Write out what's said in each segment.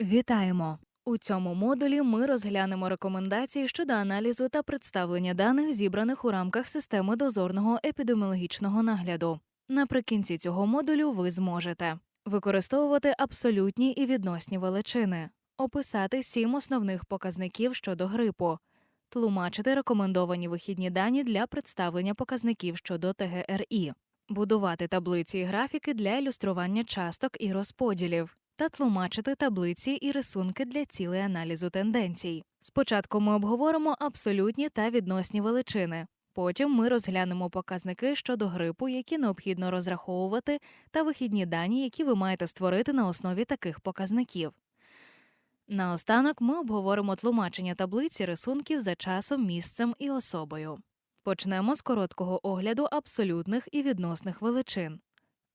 Вітаємо! У цьому модулі ми розглянемо рекомендації щодо аналізу та представлення даних, зібраних у рамках системи дозорного епідеміологічного нагляду. Наприкінці цього модулю ви зможете використовувати абсолютні і відносні величини, описати сім основних показників щодо грипу, тлумачити рекомендовані вихідні дані для представлення показників щодо ТГРІ, будувати таблиці і графіки для ілюстрування часток і розподілів та тлумачити таблиці і рисунки для цілей аналізу тенденцій. Спочатку ми обговоримо абсолютні та відносні величини. Потім ми розглянемо показники щодо грипу, які необхідно розраховувати, та вихідні дані, які ви маєте створити на основі таких показників. Наостанок ми обговоримо тлумачення таблиці рисунків за часом, місцем і особою. Почнемо з короткого огляду абсолютних і відносних величин.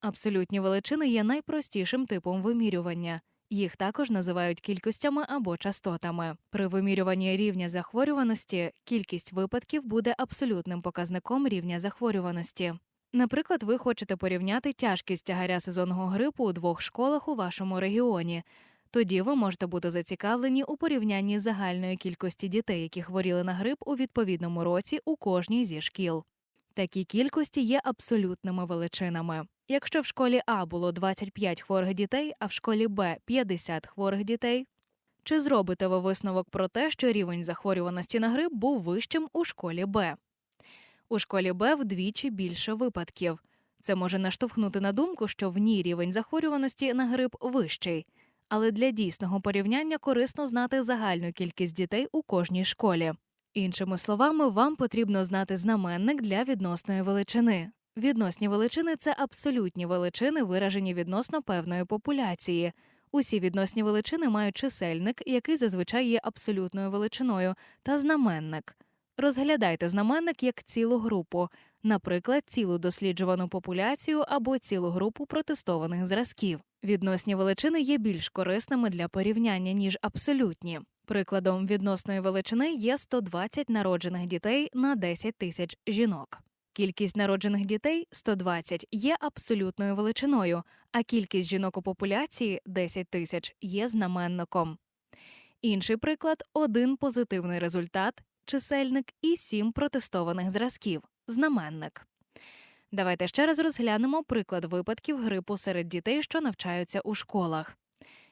Абсолютні величини є найпростішим типом вимірювання. Їх також називають кількостями або частотами. При вимірюванні рівня захворюваності кількість випадків буде абсолютним показником рівня захворюваності. Наприклад, ви хочете порівняти тяжкість тягаря сезонного грипу у двох школах у вашому регіоні. Тоді ви можете бути зацікавлені у порівнянні загальної кількості дітей, які хворіли на грип у відповідному році у кожній зі шкіл. Такі кількості є абсолютними величинами. Якщо в школі А було 25 хворих дітей, а в школі Б 50 хворих дітей, чи зробите ви висновок про те, що рівень захворюваності на грип був вищим у школі Б? У школі Б вдвічі більше випадків. Це може наштовхнути на думку, що в ній рівень захворюваності на грип вищий. Але для дійсного порівняння корисно знати загальну кількість дітей у кожній школі. Іншими словами, вам потрібно знати знаменник для відносної величини. Відносні величини це абсолютні величини, виражені відносно певної популяції. Усі відносні величини мають чисельник, який зазвичай є абсолютною величиною, та знаменник. Розглядайте знаменник як цілу групу, наприклад, цілу досліджувану популяцію або цілу групу протестованих зразків. Відносні величини є більш корисними для порівняння, ніж абсолютні. Прикладом відносної величини є 120 народжених дітей на 10 тисяч жінок. Кількість народжених дітей 120 є абсолютною величиною, а кількість жінок у популяції 10 тисяч є знаменником. Інший приклад один позитивний результат, чисельник і сім протестованих зразків знаменник. Давайте ще раз розглянемо приклад випадків грипу серед дітей, що навчаються у школах.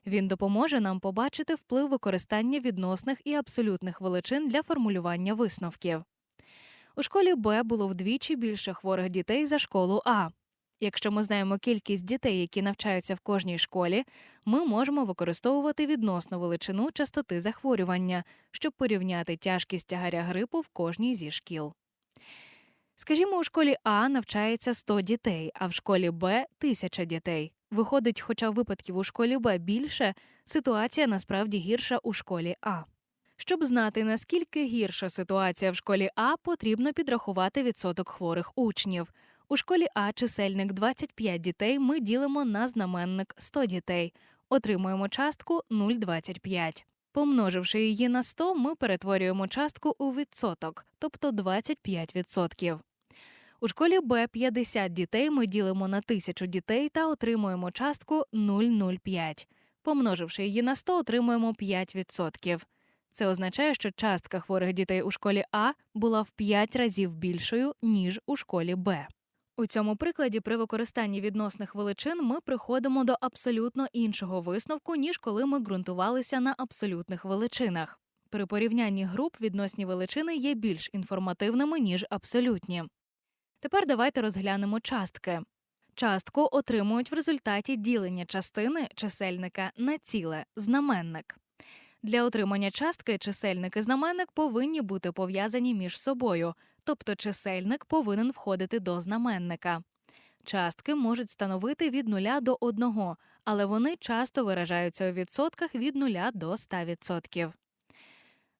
Він допоможе нам побачити вплив використання відносних і абсолютних величин для формулювання висновків. У школі Б було вдвічі більше хворих дітей за школу А. Якщо ми знаємо кількість дітей, які навчаються в кожній школі, ми можемо використовувати відносну величину частоти захворювання, щоб порівняти тяжкість тягаря грипу в кожній зі шкіл. Скажімо, у школі А навчається 100 дітей, а в школі Б 1000 дітей. Виходить, хоча випадків у школі Б більше, ситуація насправді гірша у школі А. Щоб знати, наскільки гірша ситуація в школі А, потрібно підрахувати відсоток хворих учнів. У школі А чисельник 25 дітей ми ділимо на знаменник 100 дітей, отримуємо частку 0,25. Помноживши її на 100, ми перетворюємо частку у відсоток, тобто 25%. У школі Б 50 дітей ми ділимо на 1000 дітей та отримуємо частку 0,05. Помноживши її на 100, отримуємо 5%. Це означає, що частка хворих дітей у школі А була в 5 разів більшою, ніж у школі Б. У цьому прикладі при використанні відносних величин ми приходимо до абсолютно іншого висновку, ніж коли ми ґрунтувалися на абсолютних величинах. При порівнянні груп відносні величини є більш інформативними, ніж абсолютні. Тепер давайте розглянемо частки. Частку отримують в результаті ділення частини чисельника на ціле знаменник. Для отримання частки чисельник і знаменник повинні бути пов'язані між собою, тобто чисельник повинен входити до знаменника. Частки можуть становити від 0 до 1, але вони часто виражаються у відсотках від 0 до 100%.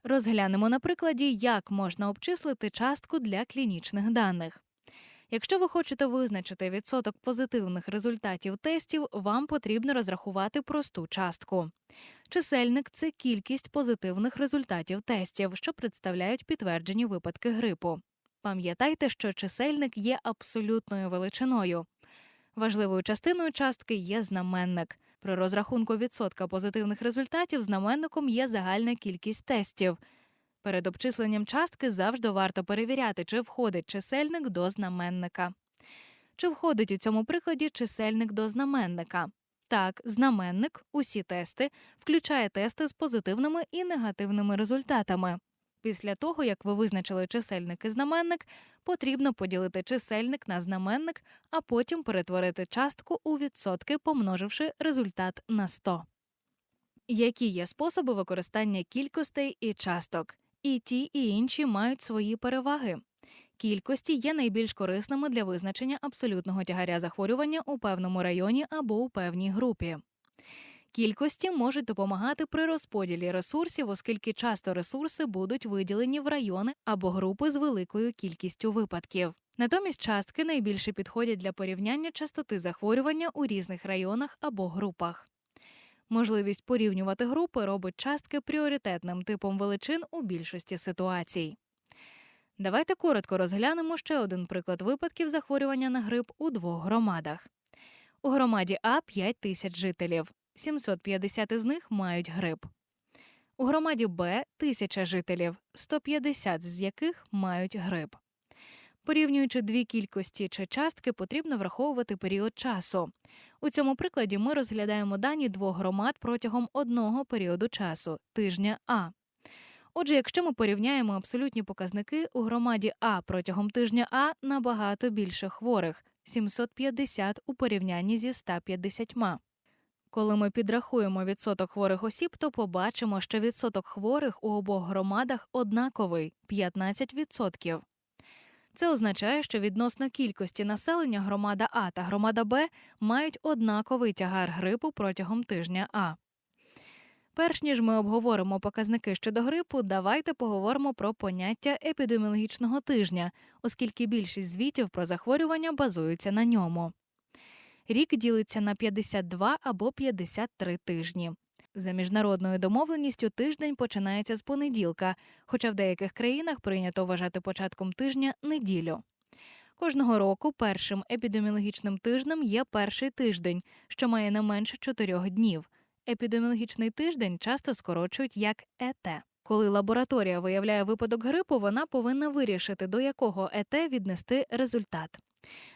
Розглянемо на прикладі, як можна обчислити частку для клінічних даних. Якщо ви хочете визначити відсоток позитивних результатів тестів, вам потрібно розрахувати просту частку. Чисельник це кількість позитивних результатів тестів, що представляють підтверджені випадки грипу. Пам'ятайте, що чисельник є абсолютною величиною. Важливою частиною частки є знаменник. При розрахунку відсотка позитивних результатів знаменником є загальна кількість тестів. Перед обчисленням частки завжди варто перевіряти, чи входить чисельник до знаменника. Чи входить у цьому прикладі чисельник до знаменника? Так, знаменник, усі тести, включає тести з позитивними і негативними результатами. Після того, як ви визначили чисельник і знаменник, потрібно поділити чисельник на знаменник, а потім перетворити частку у відсотки, помноживши результат на 100. Які є способи використання кількостей і часток? І ті, і інші мають свої переваги. Кількості є найбільш корисними для визначення абсолютного тягаря захворювання у певному районі або у певній групі. Кількості можуть допомагати при розподілі ресурсів, оскільки часто ресурси будуть виділені в райони або групи з великою кількістю випадків. Натомість частки найбільше підходять для порівняння частоти захворювання у різних районах або групах. Можливість порівнювати групи робить частки пріоритетним типом величин у більшості ситуацій. Давайте коротко розглянемо ще один приклад випадків захворювання на грип у двох громадах. У громаді А 5 тисяч жителів, 750 із них мають грип. У громаді Б тисяча жителів, 150 з яких мають грип. Порівнюючи дві кількості чи частки, потрібно враховувати період часу. У цьому прикладі ми розглядаємо дані двох громад протягом одного періоду часу тижня А. Отже, якщо ми порівняємо абсолютні показники у громаді А протягом тижня А набагато більше хворих 750 у порівнянні зі 150. Коли ми підрахуємо відсоток хворих осіб, то побачимо, що відсоток хворих у обох громадах однаковий 15%. Це означає, що відносно кількості населення громада А та громада Б мають однаковий тягар грипу протягом тижня А. Перш ніж ми обговоримо показники щодо грипу, давайте поговоримо про поняття епідеміологічного тижня, оскільки більшість звітів про захворювання базуються на ньому. Рік ділиться на 52 або 53 тижні. За міжнародною домовленістю тиждень починається з понеділка, хоча в деяких країнах прийнято вважати початком тижня неділю. Кожного року першим епідеміологічним тижнем є перший тиждень, що має не менше чотирьох днів. Епідеміологічний тиждень часто скорочують як ЕТ. Коли лабораторія виявляє випадок грипу, вона повинна вирішити, до якого ЕТ віднести результат.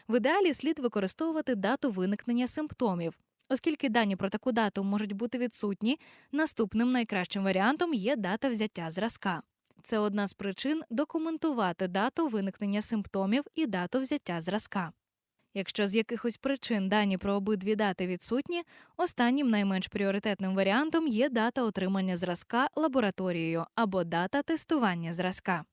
В ідеалі слід використовувати дату виникнення симптомів. Оскільки дані про таку дату можуть бути відсутні, наступним найкращим варіантом є дата взяття зразка. Це одна з причин документувати дату виникнення симптомів і дату взяття зразка. Якщо з якихось причин дані про обидві дати відсутні, останнім найменш пріоритетним варіантом є дата отримання зразка лабораторією або дата тестування зразка.